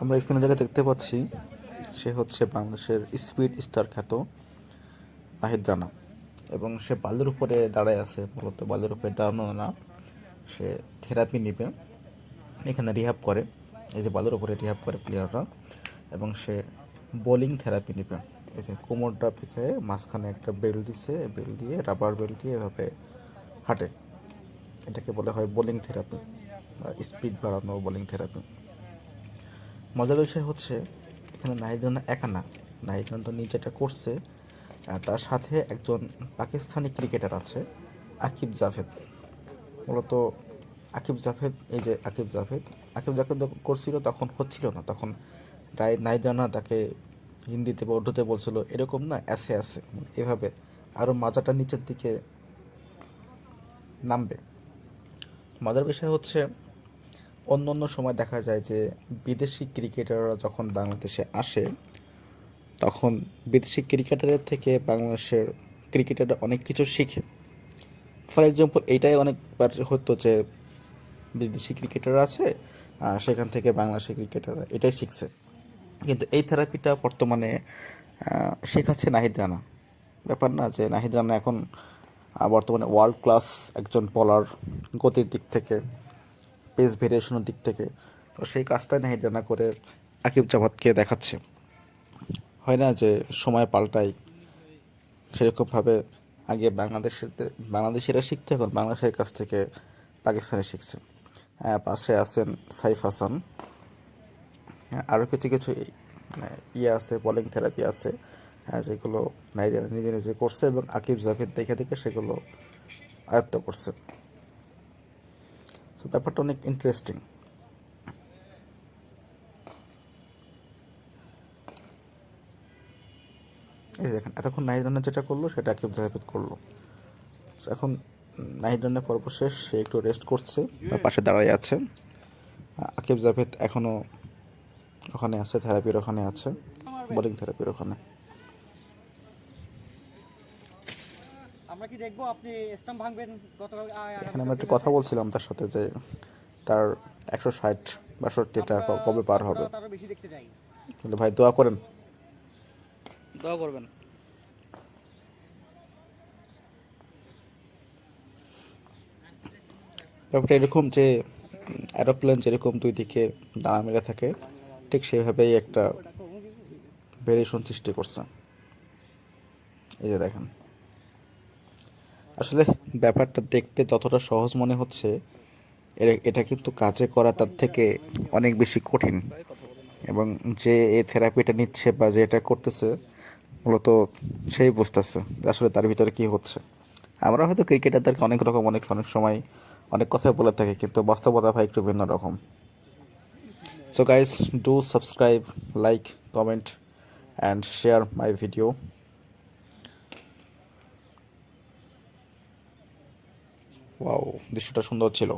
আমরা স্ক্রিনে জায়গায় দেখতে পাচ্ছি, সে হচ্ছে বাংলাদেশের স্পিড স্টার খ্যাত নাহিদ রানা। এবং সে বালুর উপরে দাঁড়ায় আছে, মূলত বালুর উপরে দাঁড়ানো না, সে থেরাপি নিবে। এখানে রিহাব করে, এই যে বালুর উপরে রিহাব করে প্লেয়াররা এবং সে বোলিং থেরাপি নিবে। এই যে কোমরটা পিকে মাঝখানে একটা বেল্ট দিছে বেল দিয়ে রাবার বেল্ট দিয়ে এভাবে হাঁটে। এটাকে বলা হয় বোলিং থেরাপি বা স্পিড বাড়ানো বোলিং থেরাপি মজার বিষয় হচ্ছে, এখানে নাহিদ রানা একা না। নাহিদ রানা তো নিজেটা করছে তার সাথে একজন পাকিস্তানি ক্রিকেটার আছে, আকিব জাভেদ। মূলত আকিব জাভেদ, এই যে আকিব জাভেদ আকিব জাভেদ করছিল তখন হচ্ছিল না, তখন রায় নাহিদ রানা তাকে হিন্দিতে বা উর্দুতে বলছিল, এরকম না অ্যাসে আছে এভাবে আরও মাজাটা নিচের দিকে নামবে। মজার বিষয় হচ্ছে অন্য অন্য সময় দেখা যায় যে বিদেশি ক্রিকেটাররা যখন বাংলাদেশে আসে, তখন বিদেশি ক্রিকেটারের থেকে বাংলাদেশের ক্রিকেটাররা অনেক কিছু শিখে। ফর এক্সাম্পল, এইটাই অনেকবার হতো যে বিদেশি ক্রিকেটার আছে সেখান থেকে বাংলাদেশের ক্রিকেটাররা এটাই শিখছে। কিন্তু এই থেরাপিটা বর্তমানে শেখাচ্ছে নাহিদ রানা। ব্যাপার না যে নাহিদ রানা এখন বর্তমানে ওয়ার্ল্ড ক্লাস একজন বলার গতির দিক থেকে। পেস ভেরিয়েশনের দিক থেকে। তো সেই কাজটা নাহিদ রানা করে আকিব জাভাদকে দেখাচ্ছে। হয় না যে সময় পাল্টাই। সেরকমভাবে আগে বাংলাদেশের বাংলাদেশিরা শিখতে এখন বাংলাদেশের কাছ থেকে পাকিস্তানে শিখছে। পাশে আছেন সাইফ হাসান। হ্যাঁ, আরও কিছু কিছু ইয়ে আছে বলিং থেরাপি আছে হ্যাঁ, যেগুলো নাইজেরিয়া নিজে নিজে করছে এবং আকিব জাভেদ দেখে দেখে সেগুলো আয়ত্ত করছে। তো ব্যাপারটা অনেক ইন্টারেস্টিং এই দেখেন, এতক্ষণ নাহিদ রানা যেটা করল, সেটা আকিব জাভেদ করল। এখন নাহিদ রানের পর্ব শেষ, সে একটু রেস্ট করছে, বা পাশে দাঁড়ায় আছে। আকিব জাভেদ এখনও ওখানে আছে থেরাপির ওখানে আছে বোলিং থেরাপির ওখানে। আমরা কি দেখব? আপনি স্টাম্প ভাঙবেন গত এখানে আমরা একটু কথা বলছিলাম তার সাথে যে তার একশো ষাট বাষট্টিটা ক- কবে পার হবে? তারও বেশি দেখতে চাই। কিন্তু ভাই দোয়া করেন। দোয়া করবেন। ব্যাপারটা এরকম যে অ্যারোপ্লেন যেরকম দুই দিকে ডানা মেরে থাকে ঠিক সেভাবেই একটা ভেরিয়েশন সৃষ্টি করছে। এই যে দেখেন। আসলে ব্যাপারটা দেখতে যতটা সহজ মনে হচ্ছে এটা কিন্তু কাজে করা তার থেকে অনেক বেশি কঠিন। এবং যে এই থেরাপিটা নিচ্ছে বা যে এটা করতেছে, মূলত সেই বুঝতেছে আসলে তার ভিতরে কি হচ্ছে। আমরা হয়তো ক্রিকেটারদেরকে অনেক রকম, অনেক অনেক সময় অনেক কথাই বলে থাকি, কিন্তু বাস্তবতা ভাই একটু ভিন্ন রকম। So guys do subscribe like comment and share my video wow দৃশ্যটা সুন্দর ছিল।